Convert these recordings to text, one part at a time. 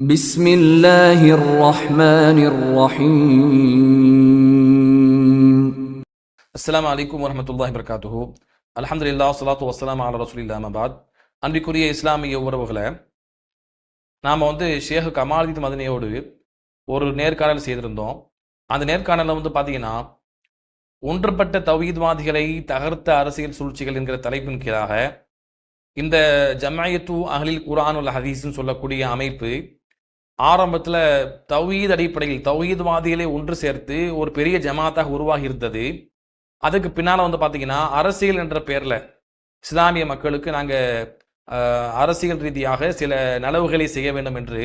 بسم الله الرحمن الرحيم அஸ்ஸலாமு அலைக்கும் வரஹ்மத்துல்லாஹி வபரகாத்துஹு அல்ஹம்துலில்லாஹ் ஸலாத்து வஸ்ஸலாமு அலா ரசூலில்லாஹ் மபாத் அன்பிற்குரிய இஸ்லாமிய உறவுகளை நாம் வந்து ஷேக் கமாலுதீன் மதனியோடு ஒரு நேர்காணல் செய்திருந்தோம் அந்த நேர்காணலில் வந்து பார்த்தீங்கன்னா ஒன்றுபட்ட தௌஹீத்வாதிகளை தகர்த்த அரசியல் சூழ்ச்சிகள் என்கிற தலைப்பின் கீழாக இந்த ஜமாயத்து அஹ்லில் குர்ஆன் உல் ஹதீஸ்னு சொல்லக்கூடிய அமைப்பு ஆரம்பத்தில் தௌஹீத் அடிப்படையில் தௌஹீத்வாதிகளை ஒன்று சேர்த்து ஒரு பெரிய ஜமாத்தாக உருவாகி இருந்தது அதுக்கு பின்னால் வந்து பார்த்தீங்கன்னா அரசியல் என்ற பெயரில் இஸ்லாமிய மக்களுக்கு நாங்கள் அரசியல் ரீதியாக சில நலவுகளை செய்ய வேண்டும் என்று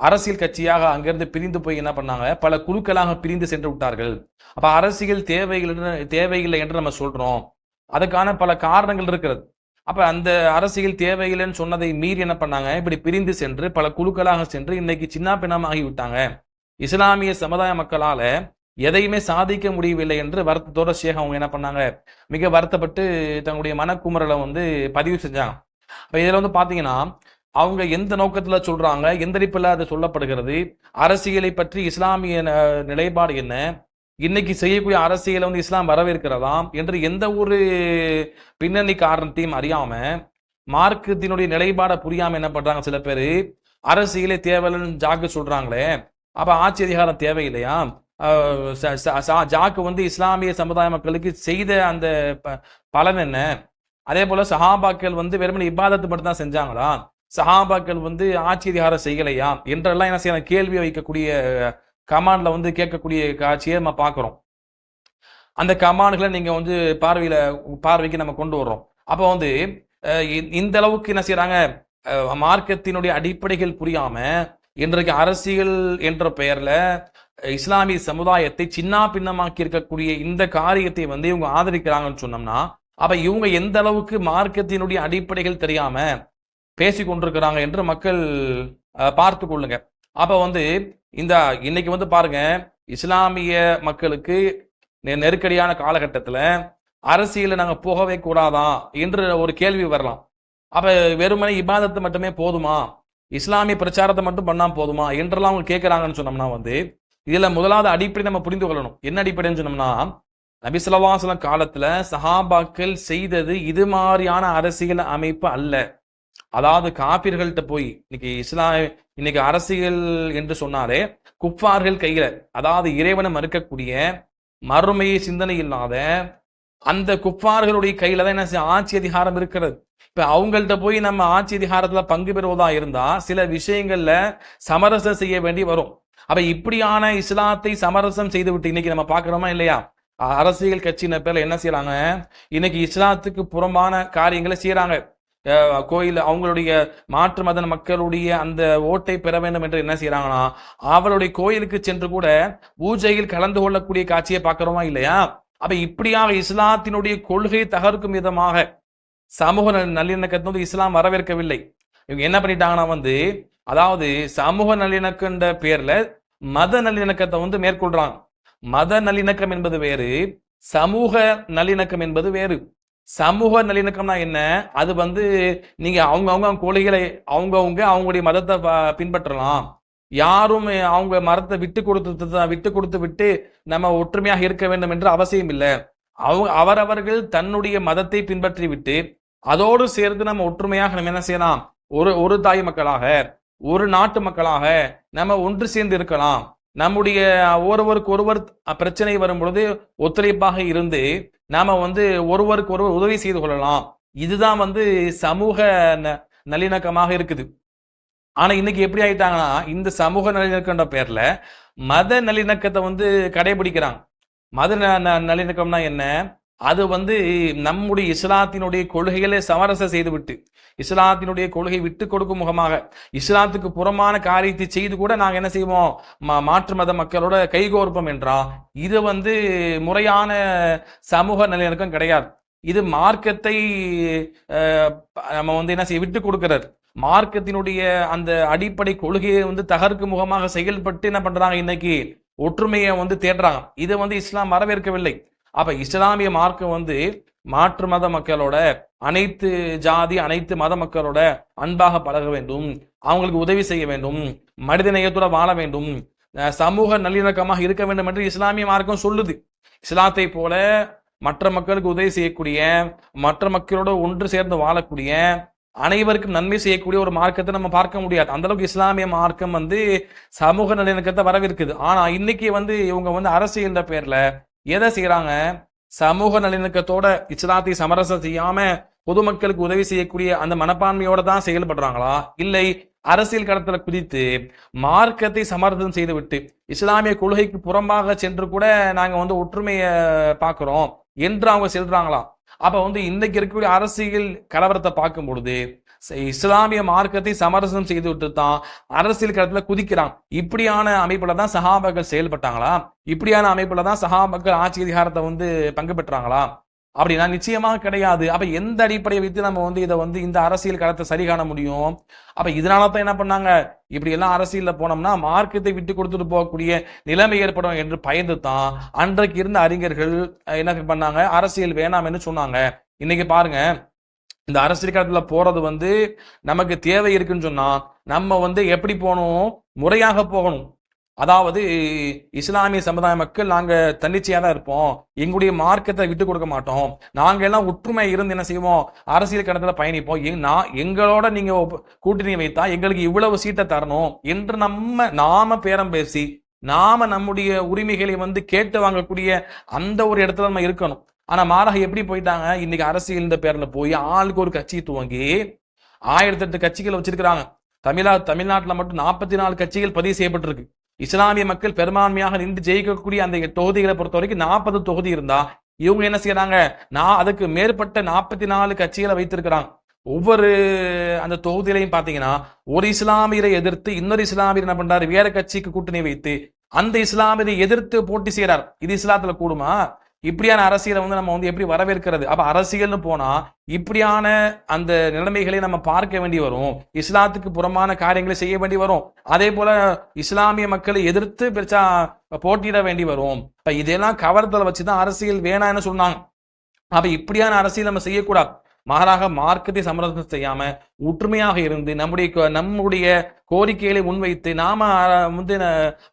அரசியல் கட்சியாக அங்கிருந்து பிரிந்து போய் என்ன பண்ணாங்க பல குழுக்களாக பிரிந்து சென்று விட்டார்கள். அப்போ அரசியல் தேவைகள் தேவையில்லை என்று நம்ம சொல்கிறோம் அதுக்கான பல காரணங்கள் இருக்கிறது. அப்ப அந்த அரசியல் தேவையில்லைன்னு சொன்னதை மீறி என்ன பண்ணாங்க? இப்படி பிரிந்து சென்று பல குழுக்களாக சென்று இன்னைக்கு சின்ன பின்னமாகி விட்டாங்க. இஸ்லாமிய சமுதாய மக்களால எதையுமே சாதிக்க முடியவில்லை என்று வருத்தத்தோட ஷேக் அவங்க என்ன பண்ணாங்க? மிக வருத்தப்பட்டு தங்களுடைய மனக்குமரலை வந்து பதிவு செஞ்சாங்க. அப்ப இதுல வந்து பாத்தீங்கன்னா அவங்க எந்த நோக்கத்துல சொல்றாங்க? எந்த அடிப்பில் அது சொல்லப்படுகிறது. அரசியலை பற்றி இஸ்லாமிய ந- நிலைப்பாடு என்ன? இன்னைக்கு செய்யக்கூடிய அரசியலை வந்து இஸ்லாம் வரவேற்கிறதாம் என்று எந்த ஒரு பின்னணி காரணத்தையும் அறியாம மார்க்கத்தினுடைய நிலைப்பாடை புரியாம என்ன பண்றாங்க சில பேர்? அரசியலே தேவையில்லைன்னு ஜாக்கு சொல்றாங்களே. அப்ப ஆட்சி அதிகாரம் தேவையில்லையா? ஜாக்கு வந்து இஸ்லாமிய சமுதாய மக்களுக்கு செய்த அந்த ப- பலன் என்ன? அதே போல சஹாபாக்கள் வந்து வெறுமனே இபாதத்து மட்டும் தான் செஞ்சாங்களா? சஹாபாக்கள் வந்து ஆட்சி அதிகாரம் செய்யலையா? என்றெல்லாம் என்ன செய்யணும் கேள்வி வைக்கக்கூடிய கமாண்ட்ல வந்து கேட்கக்கூடிய காட்சியை நம்ம பார்க்குறோம். அந்த கமாண்டுகளை நீங்க வந்து பார்வையில பார்வைக்கு நம்ம கொண்டு வர்றோம். அப்போ வந்து இந்த அளவுக்கு என்ன செய்யறாங்க மார்க்கத்தினுடைய அடிப்படைகள் புரியாம இன்றைக்கு அரசியல் என்ற பெயர்ல இஸ்லாமிய சமுதாயத்தை சின்னா பின்னமாக்கி இருக்கக்கூடிய இந்த காரியத்தை வந்து இவங்க ஆதரிக்கிறாங்கன்னு சொன்னோம்னா அப்ப இவங்க எந்த அளவுக்கு மார்க்கத்தினுடைய அடிப்படைகள் தெரியாம பேசி கொண்டிருக்கிறாங்க என்று மக்கள் பார்த்து கொள்ளுங்க. அப்ப வந்து இந்த இன்னைக்கு வந்து பாருங்க இஸ்லாமிய மக்களுக்கு நெ- நெருக்கடியான காலகட்டத்தில் அரசியலில் நாங்கள் போகவே கூடாதா என்று ஒரு கேள்வி வரலாம். அப்போ வெறுமனே இபாதத்தை மட்டுமே போதுமா? இஸ்லாமிய பிரச்சாரத்தை மட்டும் பண்ணால் போதுமா? என்றெல்லாம் அவங்க கேட்குறாங்கன்னு சொன்னோம்னா வந்து இதில் முதலாவது அடிப்படை நம்ம புரிந்து கொள்ளணும். என்ன அடிப்படைன்னு சொன்னோம்னா நபிசுலவாசலம் காலத்தில் சஹாபாக்கள் செய்தது இது மாதிரியான அரசியல் அமைப்பு அல்ல. அதாவது காபிர்கள்ட்ட போய் இன்னைக்கு இஸ்லாம் இன்னைக்கு அரசியல் என்று சொன்னாலே குப்பார்கள் கையில அதாவது இறைவனை மறுக்கக்கூடிய மறுமையை சிந்தனை இல்லாத அந்த குப்பார்களுடைய கையில தான் என்ன ஆட்சி அதிகாரம் இருக்கிறது. இப்ப அவங்கள்ட்ட போய் நம்ம ஆட்சி அதிகாரத்துல பங்கு பெறுவதா இருந்தா சில விஷயங்கள்ல சமரசம் செய்ய வேண்டி வரும். அப்ப இப்படியான இஸ்லாத்தை சமரசம் செய்து விட்டு இன்னைக்கு நம்ம பாக்குறோமா இல்லையா? அரசியல் கட்சியின பேர்ல என்ன செய்யறாங்க? இன்னைக்கு இஸ்லாத்துக்கு புறம்பான காரியங்களை செய்யறாங்க. கோயில் அவங்களுடைய மாற்று மத மக்களுடைய அந்த ஓட்டை பெற வேண்டும் என்று என்ன செய்யறாங்கன்னா அவருடைய கோயிலுக்கு சென்று கூட பூஜையில் கலந்து கொள்ளக்கூடிய காட்சியை பார்க்கிறோமா இல்லையா? அப்ப இப்படியாக இஸ்லாத்தினுடைய கொள்கையை தகர்க்கும் விதமாக சமூக நல்- நல்லிணக்கத்தை வந்து இஸ்லாம் வரவேற்கவில்லை. இவங்க என்ன பண்ணிட்டாங்கன்னா வந்து அதாவது சமூக நல்லிணக்கன்ற பேர்ல மத நல்லிணக்கத்தை வந்து மேற்கொள்றாங்க. மத நல்லிணக்கம் என்பது வேறு சமூக நல்லிணக்கம் என்பது வேறு. சமூக நல்லிணக்கம்னா என்ன? அது வந்து நீங்க அவங்க அவங்க கொலைகளை அவங்கவுங்க அவங்களுடைய மதத்தை ப- பின்பற்றலாம். யாரும் அவங்க மரத்தை விட்டு கொடுத்து விட்டு கொடுத்து விட்டு நம்ம ஒற்றுமையாக இருக்க வேண்டும் என்று அவசியம் இல்லை. அவங்க அவரவர்கள் தன்னுடைய மதத்தை பின்பற்றி விட்டு அதோடு சேர்ந்து நம்ம ஒற்றுமையாக நம்ம என்ன செய்யலாம்? ஒரு ஒரு தாய் மக்களாக ஒரு நாட்டு மக்களாக நம்ம ஒன்று சேர்ந்து இருக்கலாம். நம்முடைய ஒருவருக்கு ஒருவர் பிரச்சனை வரும் பொழுது ஒத்துழைப்பாக இருந்து நாம வந்து ஒருவருக்கு ஒருவர் உதவி செய்து கொள்ளலாம். இதுதான் வந்து சமூக ந- நல்லிணக்கமாக இருக்குது. ஆனா இன்னைக்கு எப்படி ஆயிட்டாங்கன்னா இந்த சமூக நல்லிணக்கம்ன்ற பேர்ல மத நல்லிணக்கத்தை வந்து கடைபிடிக்கிறாங்க. மத ந- ந- நல்லிணக்கம்னா என்ன? அது வந்து நம்முடைய இஸ்லாத்தினுடைய கொள்கைகளை சமரசம் செய்துவிட்டு இஸ்லாத்தினுடைய கொள்கை விட்டு கொடுக்கும் முகமாக இஸ்லாத்துக்கு புறமான காரியத்தை செய்து கூட நாங்கள் என்ன செய்வோம்? மா- மாற்று மத மக்களோட கைகோர்ப்போம் என்றா இது வந்து முறையான சமூக நல்லிணக்கம் கிடையாது. இது மார்க்கத்தை நம்ம வந்து என்ன செய்ய விட்டு கொடுக்கிறார் மார்க்கத்தினுடைய அந்த அடிப்படை கொள்கையை வந்து தகர்க்கும் முகமாக செயல்பட்டு என்ன பண்றாங்க இன்னைக்கு ஒற்றுமையை வந்து தேடுறாங்க. இதை வந்து இஸ்லாம் வரவேற்கவில்லை. அப்ப இஸ்லாமிய மார்க்கம் வந்து மாற்று மத மக்களோட அனைத்து ஜாதி அனைத்து மத மக்களோட அன்பாக பழக வேண்டும். அவங்களுக்கு உதவி செய்ய வேண்டும். மனித நேயத்தோட வாழ வேண்டும். சமூக நல்லிணக்கமாக இருக்க வேண்டும் என்று இஸ்லாமிய மார்க்கம் சொல்லுது. இஸ்லாத்தை போல மற்ற மக்களுக்கு உதவி செய்யக்கூடிய மற்ற மக்களோட ஒன்று சேர்ந்து வாழக்கூடிய அனைவருக்கும் நன்மை செய்யக்கூடிய ஒரு மார்க்கத்தை நம்ம பார்க்க முடியாது. அந்த அளவுக்கு இஸ்லாமிய மார்க்கம் வந்து சமூக நல்லிணக்கத்தை வரவிருக்குது ஆனா இன்னைக்கு வந்து இவங்க வந்து அரசியல் பேர்ல எதை செய்யறாங்க சமூக நல்லிணக்கத்தோட இஸ்லாத்தை சமரசம் செய்யாம பொதுமக்களுக்கு உதவி செய்யக்கூடிய அந்த மனப்பான்மையோட தான் செயல்படுறாங்களா? இல்லை அரசியல் களத்துல குதித்து மார்க்கத்தை சமர்த்தம் செய்துவிட்டு இஸ்லாமிய கொள்கைக்கு புறம்பாக சென்று கூட நாங்க வந்து ஒற்றுமையை பார்க்கிறோம் என்று அவங்க செல்றாங்களா? அப்ப வந்து இன்னைக்கு இருக்கக்கூடிய அரசியல் கலவரத்தை பார்க்கும் பொழுது இஸ்லாமிய மார்க்கத்தை சமரசம் செய்து விட்டு தான் அரசியல் களத்துல குதிக்கிறான். இப்படியான அமைப்புல தான் சஹாபாக்கள் செயல்பட்டாங்களா? இப்படியான அமைப்புல தான் சஹாபாக்கள் ஆட்சி அதிகாரத்தை வந்து பங்கு பெற்றாங்களா? அப்படின்னா நிச்சயமாக கிடையாது. அப்ப எந்த அடிப்படையை வைத்து நம்ம வந்து இதை வந்து இந்த அரசியல் களத்தை சரி காண முடியும்? அப்ப இதனால தான் என்ன பண்ணாங்க? இப்படி எல்லாம் அரசியல்ல போனோம்னா மார்க்கத்தை விட்டு கொடுத்துட்டு போகக்கூடிய நிலைமை ஏற்படும் என்று பயந்து தான் அன்றைக்கு இருந்த அறிஞர்கள் என்ன பண்ணாங்க? அரசியல் வேணாம்னு சொன்னாங்க. இன்னைக்கு பாருங்க இந்த அரசியல் களத்துல போறது வந்து நமக்கு தேவை இருக்குன்னு சொன்னா நம்ம வந்து எப்படி போகணும்? முறையாக போகணும். அதாவது இஸ்லாமிய சமுதாய மக்கள் நாங்க தன்னிச்சையா தான் இருப்போம். எங்களுடைய மார்க்கத்தை விட்டு கொடுக்க மாட்டோம். நாங்க எல்லாம் ஒற்றுமை இருந்து என்ன செய்வோம்? அரசியல் கணத்துல பயணிப்போம். எங்- நான் எங்களோட நீங்க கூட்டணி வைத்தா எங்களுக்கு இவ்வளவு சீட்டை தரணும் என்று நம்ம நாம பேரம் பேசி நாம நம்முடைய உரிமைகளை வந்து கேட்டு வாங்கக்கூடிய அந்த ஒரு இடத்துல நம்ம இருக்கணும். ஆனா மாறாக எப்படி போயிட்டாங்க? இன்னைக்கு அரசியல் இந்த பேர்ல போய் ஆளுக்கு ஒரு கட்சி துவங்கி ஆயிரத்தி எட்டு கட்சிகள் வச்சிருக்கிறாங்க. தமிழா தமிழ்நாட்டுல மட்டும் நாற்பத்தி நாலு கட்சிகள் பதிவு செய்யப்பட்டிருக்கு. இஸ்லாமிய மக்கள் பெரும்பான்மையாக நின்று ஜெயிக்கக்கூடிய அந்த தொகுதிகளை பொறுத்த வரைக்கும் நாற்பது தொகுதி இருந்தா இவங்க என்ன செய்யறாங்க? நான் அதுக்கு மேற்பட்ட நாற்பத்தி நாலு கட்சிகளை வைத்திருக்கிறாங்க. ஒவ்வொரு அந்த தொகுதியிலையும் பாத்தீங்கன்னா ஒரு இஸ்லாமியரை எதிர்த்து இன்னொரு இஸ்லாமியர் என்ன பண்றாரு? வேற கட்சிக்கு கூட்டணி வைத்து அந்த இஸ்லாமியரை எதிர்த்து போட்டி செய்யறார் இது இஸ்லாத்துல கூடுமா? இப்படியான அரசியலை வந்து நம்ம வந்து எப்படி வரவேற்கிறது? அப்ப அரசியல்னு போனா இப்படியான அந்த நிலைமைகளை நம்ம பார்க்க வேண்டி வரும். இஸ்லாத்துக்கு புறமான காரியங்களை செய்ய வேண்டி வரும். அதே போல இஸ்லாமிய மக்களை எதிர்த்து பெருசா போட்டியிட வேண்டி வரும். இப்ப இதெல்லாம் கவரத்துல வச்சுதான் அரசியல் வேணாம்னு சொன்னாங்க. அப்ப இப்படியான அரசியல் நம்ம செய்யக்கூடாது. மாறாக மார்க்கத்தை சமரசம் செய்யாம ஒற்றுமையாக இருந்து நம்முடைய நம்முடைய கோரிக்கைகளை முன்வைத்து நாம வந்து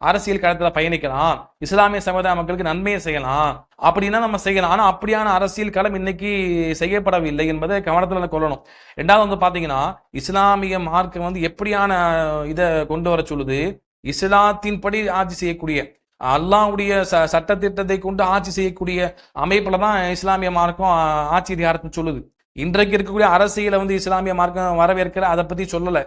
அரசியல் களத்துல பயணிக்கலாம். இஸ்லாமிய சமுதாய மக்களுக்கு நன்மையை செய்யலாம். அப்படின்னா நம்ம செய்யலாம். ஆனா அப்படியான அரசியல் களம் இன்னைக்கு செய்யப்படவில்லை என்பதை கவனத்துல கொள்ளணும். ரெண்டாவது வந்து பாத்தீங்கன்னா இஸ்லாமிய மார்க்கம் வந்து எப்படியான இதை கொண்டு வர சொல்லுது? இஸ்லாத்தின்படி ஆட்சி செய்யக்கூடிய அல்லாவுடைய ச சட்டத்திட்டத்தை கொண்டு ஆட்சி செய்யக்கூடிய அமைப்புல தான் இஸ்லாமிய மார்க்கம் ஆட்சி அதிகாரத்தை சொல்லுது. இன்றைக்கு இருக்கக்கூடிய அரசியலை வந்து இஸ்லாமிய மார்க்கம் வரவேற்கிற அதை பத்தி சொல்லல.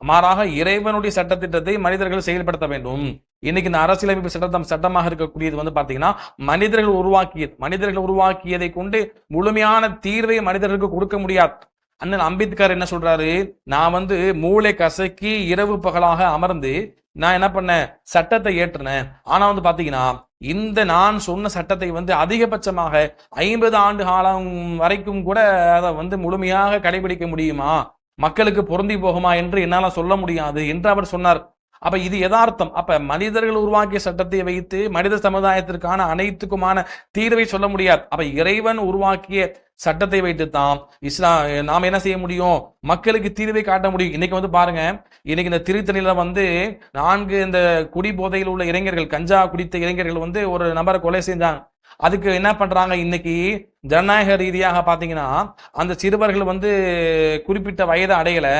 மாறாக இறைவனுடைய சட்டத்திட்டத்தை மனிதர்கள் செயல்படுத்த வேண்டும். இன்னைக்கு இந்த அரசியலமைப்பு சட்டம் சட்டமாக இருக்கக்கூடியது வந்து பாத்தீங்கன்னா மனிதர்கள் உருவாக்கியது. மனிதர்கள் உருவாக்கியதை கொண்டு முழுமையான தீர்வை மனிதர்களுக்கு கொடுக்க முடியாது. அண்ணன் அம்பேத்கர் என்ன சொல்றாரு? நான் வந்து மூளை கசக்கி இரவு பகலாக அமர்ந்து நான் என்ன பண்ணேன்? சட்டத்தை ஏற்றினேன். ஆனா வந்து பாத்தீங்கன்னா இந்த நான் சொன்ன சட்டத்தை வந்து அதிகபட்சமாக ஐம்பது ஆண்டு காலம் வரைக்கும் கூட அதை வந்து முழுமையாக கடைபிடிக்க முடியுமா? மக்களுக்கு பொருந்தி போகுமா என்று என்னால சொல்ல முடியாது என்று அவர் சொன்னார். அப்ப இது யதார்த்தம். அப்ப மனிதர்கள் உருவாக்கிய சட்டத்தை வைத்து மனித சமுதாயத்திற்கான அனைத்துக்குமான தீர்வை சொல்ல முடியாது. அப்ப இறைவன் உருவாக்கிய சட்டத்தை வைத்து தான் இஸ்லாம் நாம் என்ன செய்ய முடியும்? மக்களுக்கு தீர்வை காட்ட முடியும். இன்னைக்கு வந்து பாருங்க இன்னைக்கு இந்த திருத்தணியில வந்து நான்கு இந்த குடி போதையில் உள்ள இளைஞர்கள் கஞ்சா குடித்த இளைஞர்கள் வந்து ஒரு நபரை கொலை செஞ்சாங்க. அதுக்கு என்ன பண்றாங்க? இன்னைக்கு ஜனநாயக ரீதியாக பாத்தீங்கன்னா அந்த சிறுவர்கள் வந்து குறிப்பிட்ட வயது அடையலை.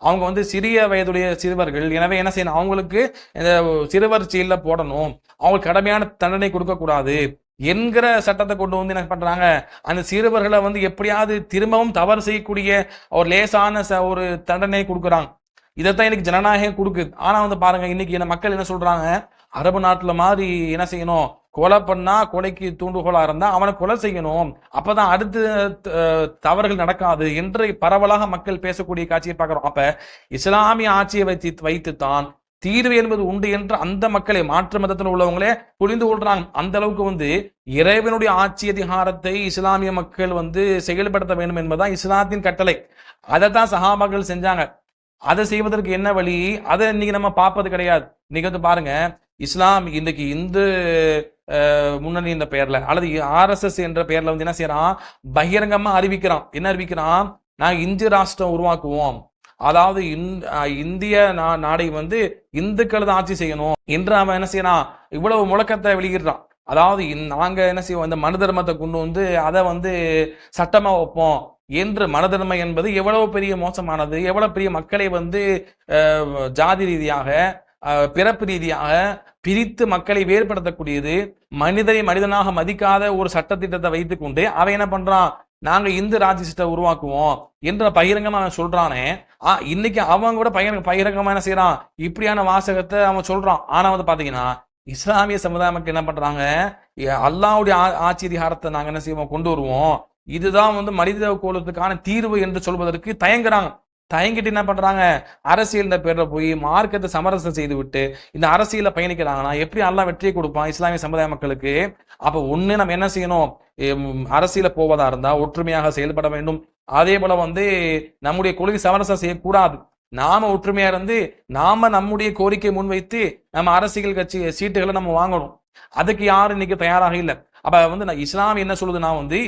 அவங்க வந்து சிறிய வயதுடைய சிறுவர்கள். எனவே என்ன செய்யணும்? அவங்களுக்கு இந்த சிறுவர் சீலில் போடணும். அவங்களுக்கு கடுமையான தண்டனை கொடுக்கக்கூடாது என்கிற சட்டத்தை கொண்டு வந்து என்ன பண்றாங்க? அந்த சிறுவர்களை வந்து எப்படியாவது திரும்பவும் தவறு செய்யக்கூடிய ஒரு லேசான ச- ஒரு தண்டனை கொடுக்குறாங்க. இதைத்தான் இன்னைக்கு ஜனநாயகம் கொடுக்குது. ஆனா வந்து பாருங்க இன்னைக்கு என்ன மக்கள் என்ன சொல்றாங்க? அரபு நாட்டுல மாதிரி என்ன செய்யணும்? கொலை பண்ணா கொலைக்கு தூண்டுகோலா இருந்தா அவனை கொலை செய்யணும். அப்பதான் அடுத்து த- தவறுகள் நடக்காது என்று பரவலாக மக்கள் பேசக்கூடிய காட்சியை பார்க்கிறோம். அப்ப இஸ்லாமிய ஆட்சியை வைத்து வைத்துத்தான் தீர்வு என்பது உண்டு என்று அந்த மக்களை மாற்று மதத்தில் உள்ளவங்களே புரிந்து கொள்றாங்க. அந்த அளவுக்கு வந்து இறைவனுடைய ஆட்சி அதிகாரத்தை இஸ்லாமிய மக்கள் வந்து செயல்படுத்த வேண்டும் என்பதுதான் இஸ்லாத்தின் கட்டளை. அதைத்தான் சஹாபாக்கள் செஞ்சாங்க. அதை செய்வதற்கு என்ன வழி? அதை இன்னைக்கு நம்ம பார்ப்பது கிடையாது. இன்னைக்கு வந்து பாருங்க இஸ்லாம் இன்றைக்கு இந்து முன்னணி என்ற பெயர்ல அல்லது ஆர்எஸ்எஸ் என்ற பெயர்ல வந்து என்ன செய்யறான்? பகிரங்கமா அறிவிக்கிறான். என்ன அறிவிக்கிறான்? நாங்கள் இந்திய ராஷ்டிரம் உருவாக்குவோம். அதாவது இந்- இந்திய நா- நாடை வந்து இந்துக்கள் தான் ஆட்சி செய்யணும். என்று அவன் என்ன செய்யறான்? இவ்வளவு முழக்கத்தை வெளியிடுறான். அதாவது நாங்க என்ன செய்வோம்? இந்த மனு தர்மத்தை கொண்டு வந்து அதை வந்து சட்டமா வைப்போம். என்று மனதர்மை என்பது எவ்வளவு பெரிய மோசமானது? எவ்வளவு பெரிய மக்களை வந்து ஜாதி ரீதியாக பிறப்பு ரீதியாக பிரித்து மக்களை வேறுபடுத்தக்கூடியது மனிதரை மனிதனாக மதிக்காத ஒரு சட்டத்திட்டத்தை வைத்துக்கொண்டு அவன் என்ன பண்றான்? நாங்க இந்து ராஜ்யத்தை உருவாக்குவோம் என்ற பகிரங்கமா அவன் சொல்றானே. ஆஹ் இன்னைக்கு அவன் கூட பகிரங்க பகிரங்கமா என்ன செய்யறான் இப்படியான வாசகத்தை அவன் சொல்றான். ஆனா வந்து பாத்தீங்கன்னா இஸ்லாமிய சமுதாய மக்கள் என்ன பண்றாங்க? அல்லாவுடைய ஆ- ஆட்சி அதிகாரத்தை நாங்க என்ன செய்வோம்? கொண்டு வருவோம். இதுதான் வந்து மனித கோலத்துக்கான தீர்வு என்று சொல்வதற்கு தயங்குறாங்க. தயங்கிட்டு என்ன பண்றாங்க? அரசியல் பேர்ல போய் மார்க்கத்தை சமரசம் செய்து விட்டு இந்த அரசியல பயணிக்கிறாங்கன்னா எப்படி எல்லாம் வெற்றியை கொடுப்பான் இஸ்லாமிய சமுதாய மக்களுக்கு? அப்ப ஒண்ணு நம்ம என்ன செய்யணும்? அரசியல போவதா இருந்தா ஒற்றுமையாக செயல்பட வேண்டும். அதே போல வந்து நம்முடைய கொள்கை சமரசம் செய்யக்கூடாது. நாம ஒற்றுமையா இருந்து நாம நம்முடைய கோரிக்கை முன்வைத்து நம்ம அரசியல் கட்சி சீட்டுகளை நம்ம வாங்கணும். அதுக்கு யாரும் இன்னைக்கு தயாராக இல்லை. அப்ப வந்து நான் இஸ்லாம் என்ன சொல்லுதுன்னா வந்து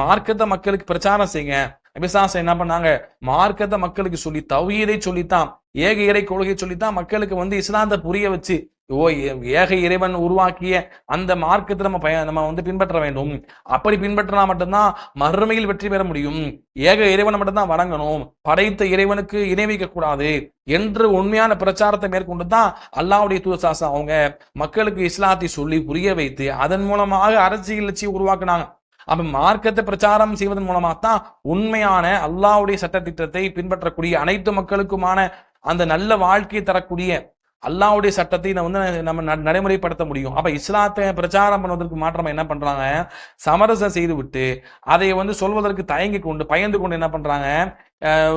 மார்க்கத்தை மக்களுக்கு பிரச்சாரம் செய்யுங்க நபிசாசம் என்ன பண்ணாங்க? மார்க்கத்தை மக்களுக்கு சொல்லி தௌஹீதை சொல்லித்தான். ஏக இறை கொள்கை சொல்லித்தான் மக்களுக்கு வந்து இஸ்லாத்தை புரிய வச்சு ஓ ஏ- ஏக இறைவன் உருவாக்கிய அந்த மார்க்கத்தை நம்ம பய நம்ம வந்து பின்பற்ற வேண்டும். அப்படி பின்பற்றினா மட்டும்தான் மறுமையில் வெற்றி பெற முடியும். ஏக இறைவனை மட்டும்தான் வணங்கணும். படைத்த இறைவனுக்கு இணைவிக்க கூடாது என்று உண்மையான பிரச்சாரத்தை மேற்கொண்டு தான் அல்லாவுடைய தூசாசம் அவங்க மக்களுக்கு இஸ்லாத்தை சொல்லி புரிய வைத்து அதன் மூலமாக அரசியல் லட்சியம் உருவாக்குனாங்க. அப்ப மார்க்கத்தை பிரச்சாரம் செய்வதன் மூலமாத்தான் உண்மையான உண்மையான சட்ட சட்டத்திட்டத்தை பின்பற்றக்கூடிய அனைத்து மக்களுக்குமான அந்த நல்ல வாழ்க்கையை தரக்கூடிய அல்லாவுடைய சட்டத்தை வந்து நம்ம ந- நடைமுறைப்படுத்த முடியும். அப்ப இஸ்லாத்தை பிரச்சாரம் பண்ணுவதற்கு மாற்றமா என்ன பண்றாங்க? சமரசம் செய்து விட்டு அதை வந்து சொல்வதற்கு தயங்கி கொண்டு பயந்து கொண்டு என்ன பண்றாங்க?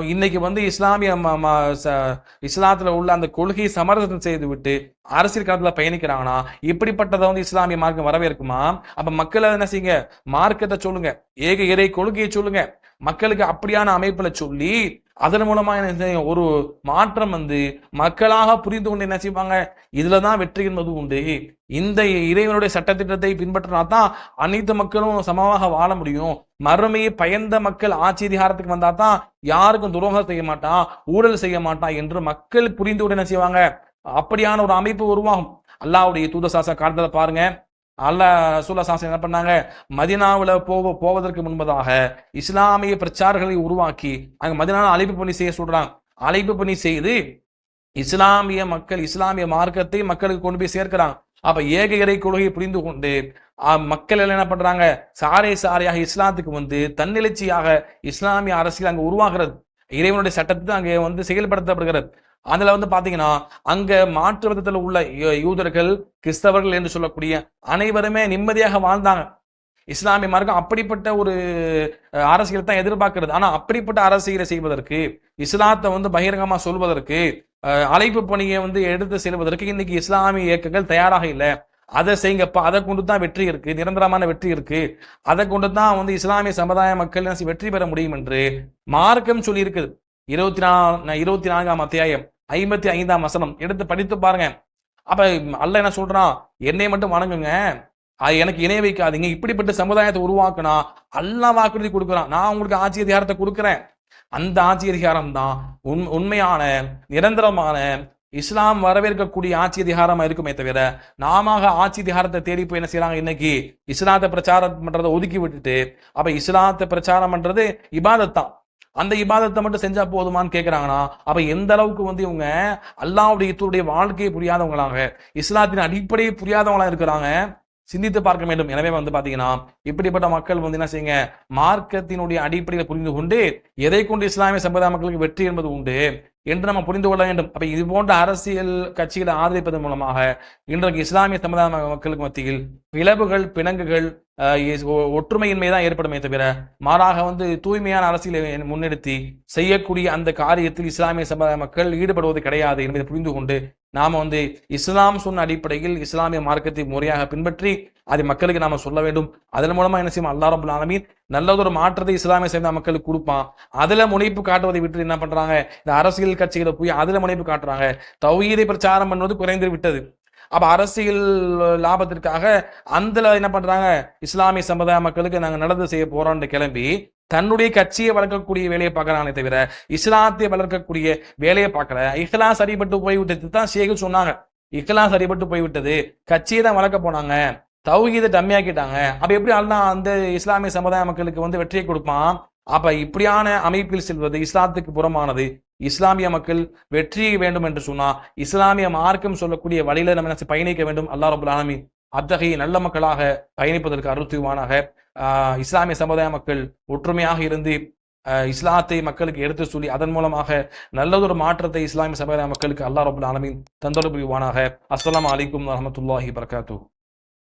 இன்னைக்கு வந்து இஸ்லாமிய ம- ம- ச- இஸ்லாத்துல உள்ள அந்த கொள்கையை சமரசம் செய்து விட்டு அரசியல் களத்துல பயணிக்கிறாங்கன்னா இப்படிப்பட்டதை வந்து இஸ்லாமிய மார்க்கம் வரவேற்குமா? அப்ப மக்களை என்ன செய்யுங்க? மார்க்கத்தை சொல்லுங்க. ஏக இறை கொள்கையை சொல்லுங்க. மக்களுக்கு அப்படியான அமைப்புல சொல்லி அதன் மூலமா என்ன செய்யும்? ஒரு மாற்றம் வந்து மக்களாக புரிந்து கொண்டு என்ன செய்வாங்க? இதுலதான் வெற்றி என்பது உண்டு. இந்த இறைவனுடைய சட்டத்திட்டத்தை பின்பற்றினா தான் அனைத்து மக்களும் சமமாக வாழ முடியும். மறுமையை பயந்த மக்கள் ஆட்சி அதிகாரத்துக்கு வந்தா தான் யாருக்கும் துரோகம் செய்ய மாட்டான் ஊழல் செய்ய மாட்டான் என்று மக்கள் புரிந்து கொண்டு என்ன செய்வாங்க? அப்படியான ஒரு அமைப்பு உருவாகும். அல்லாவுடைய தூதசாச காலத்துல பாருங்க. அல்ல ரசூல்லா சாசன் என்ன பண்ணாங்க? மதினாவில் போக போவதற்கு முன்பதாக இஸ்லாமிய பிரச்சாரங்களை உருவாக்கி அங்க மதினாவில் அழைப்பு பணி செய்ய சொல்றாங்க. அழைப்பு பணி செய்து இஸ்லாமிய மக்கள் இஸ்லாமிய மார்க்கத்தை மக்களுக்கு கொண்டு போய் சேர்க்கிறாங்க. அப்ப ஏக இறை கொள்கையை புரிந்து கொண்டு மக்கள் எல்லாம் என்ன பண்றாங்க? சாரை சாரையாக இஸ்லாத்துக்கு வந்து தன்னெழுச்சியாக இஸ்லாமிய அரசியல் அங்க உருவாகிறது. இறைவனுடைய சட்டத்தை அங்கே வந்து செயல்படுத்தப்படுகிறது. அதுல வந்து பாத்தீங்கன்னா அங்க மாற்று விதத்துல உள்ள யூ- யூதர்கள் கிறிஸ்தவர்கள் என்று சொல்லக்கூடிய அனைவருமே நிம்மதியாக வாழ்ந்தாங்க. இஸ்லாமிய மார்க்கம் அப்படிப்பட்ட ஒரு அரசியல் தான் எதிர்பார்க்கிறது. ஆனா அப்படிப்பட்ட அரசியலை செய்வதற்கு இஸ்லாத்தை வந்து பகிரங்கமா சொல்வதற்கு அழைப்பு பணியை வந்து எடுத்து செல்வதற்கு இன்னைக்கு இஸ்லாமிய இயக்கங்கள் தயாராக இல்லை. அதை செய்யுங்கப்பா அதை கொண்டு தான் வெற்றி இருக்கு நிரந்தரமான வெற்றி இருக்கு. அதை கொண்டு தான் வந்து இஸ்லாமிய சமுதாய மக்கள் வெற்றி பெற முடியும் என்று மார்க்கம் சொல்லி இருக்குது இருபத்தி நாலு இருபத்தி நான்காம் அத்தியாயம். ஐம்பத்தி ஐந்தாம் வசனம். எடுத்து படித்து பாருங்க. அப்ப அல்ல என்ன சொல்றான் என்னை மட்டும் வணங்குங்க. அது எனக்கு இணை வைக்காதீங்க. இப்படிப்பட்ட சமுதாயத்தை உருவாக்குனா அல்லா வாக்குறுதி கொடுக்குறான். நான் உங்களுக்கு ஆட்சி அதிகாரத்தை கொடுக்குறேன். அந்த ஆட்சி அதிகாரம் தான் உண் உண்மையான நிரந்தரமான இஸ்லாம் வரவேற்கக்கூடிய ஆட்சி அதிகாரமா இருக்குமே தவிர நாம ஆட்சி அதிகாரத்தை தேடி போய் என்ன செய்யறாங்க இன்னைக்கு? இஸ்லாத்தை பிரச்சாரம் பண்றதை ஒதுக்கி விட்டுட்டு அப்ப இஸ்லாத்தை பிரச்சாரம் பண்றது இபாதத் தான் அந்த இபாதத்தை மட்டும் செஞ்சா போதுமான்னு கேட்குறாங்கன்னா அப்ப எந்த அளவுக்கு வந்து இவங்க அல்லாவுடைய இத்தருடைய வாழ்க்கையை புரியாதவங்களாக இஸ்லாத்தின் அடிப்படையை புரியாதவங்களா இருக்கிறாங்க சிந்தித்து பார்க்க வேண்டும். எனவே வந்து பாத்தீங்கன்னா இப்படிப்பட்ட மக்கள் வந்து என்ன செய்யுங்க மார்க்கத்தினுடைய அடிப்படையில் புரிந்து கொண்டு எதை கொண்டு இஸ்லாமிய சமுதாய மக்களுக்கு வெற்றி என்பது உண்டு என்று நம்ம புரிந்து கொள்ள வேண்டும். அப்ப இது போன்ற அரசியல் கட்சிகளை ஆதரிப்பதன் மூலமாக இன்றைக்கு இஸ்லாமிய சமுதாய மக்களுக்கு மத்தியில் பிளவுகள் பிணங்குகள் ஒற்றுமையின்மை தான் ஏற்படுமே தவிர மாறாக வந்து தூய்மையான அரசியலை முன்னெடுத்தி செய்யக்கூடிய அந்த காரியத்தில் இஸ்லாமிய சமுதாய மக்கள் ஈடுபடுவது கிடையாது என்பதை புரிந்து கொண்டு நாம வந்து இஸ்லாம் சொன்ன அடிப்படையில் இஸ்லாமிய மார்க்கத்தை முறையாக பின்பற்றி அதை மக்களுக்கு நாம சொல்ல வேண்டும். அதன் மூலமா என்ன செய்யும் அல்லா ரபுல் ஆலமீன் நல்லதொரு மாற்றத்தை இஸ்லாமிய சேர்ந்த மக்களுக்கு கொடுப்பான். அதுல முனைப்பு காட்டுவதை விட்டு என்ன பண்றாங்க? இந்த அரசியல் கட்சிகளை போய் அதுல முனைப்பு காட்டுறாங்க. தௌஹீதை பிரச்சாரம் பண்ணுவது குறைந்து விட்டது. அப்ப அரசியல் லாபத்திற்காக அந்த என்ன பண்றாங்க? இஸ்லாமிய சமுதாய மக்களுக்கு நாங்க நடந்து செய்ய போறோம்னு கிளம்பி தன்னுடைய கட்சியை வளர்க்கக்கூடிய வேலையை பார்க்கறானே தவிர இஸ்லாத்தை வளர்க்கக்கூடிய வேலையை பார்க்கல. இஹ்லாம் சரிபட்டு போய்விட்டது தான் சேகல் சொன்னாங்க. இஹ்லாம் சரிபட்டு போய்விட்டது. கட்சியை தான் வளர்க்க போனாங்க. தௌஹீதை டம்மியாக்கிட்டாங்க அப்ப எப்படி அல்லாஹ் அந்த இஸ்லாமிய சமுதாய மக்களுக்கு வந்து வெற்றியை கொடுப்பான்? அப்ப இப்படியான அமைப்பில் செல்வது இஸ்லாத்துக்கு புறமானது. இஸ்லாமிய மக்கள் வெற்றியை வேண்டும் என்று சொன்னால் இஸ்லாமிய மார்க்கம் சொல்லக்கூடிய வழியில நம்ம என்ன பயணிக்க வேண்டும்? அல்லா ரபுல் ஆலமி அத்தகைய நல்ல மக்களாக பயணிப்பதற்கு அருத்துவானாக ஆஹ் இஸ்லாமிய சமுதாய மக்கள் ஒற்றுமையாக இருந்து ஆஹ் இஸ்லாத்தை மக்களுக்கு எடுத்து சொல்லி அதன் மூலமாக நல்லதொரு மாற்றத்தை இஸ்லாமிய சமுதாய மக்களுக்கு அல்லா ரபுல் ஆலமின் தந்தொடர்புவானாக அஸ்லாம் அஸ்ஸலாமு வரமத்துல்லாஹி வரஹ்மத்துல்லாஹி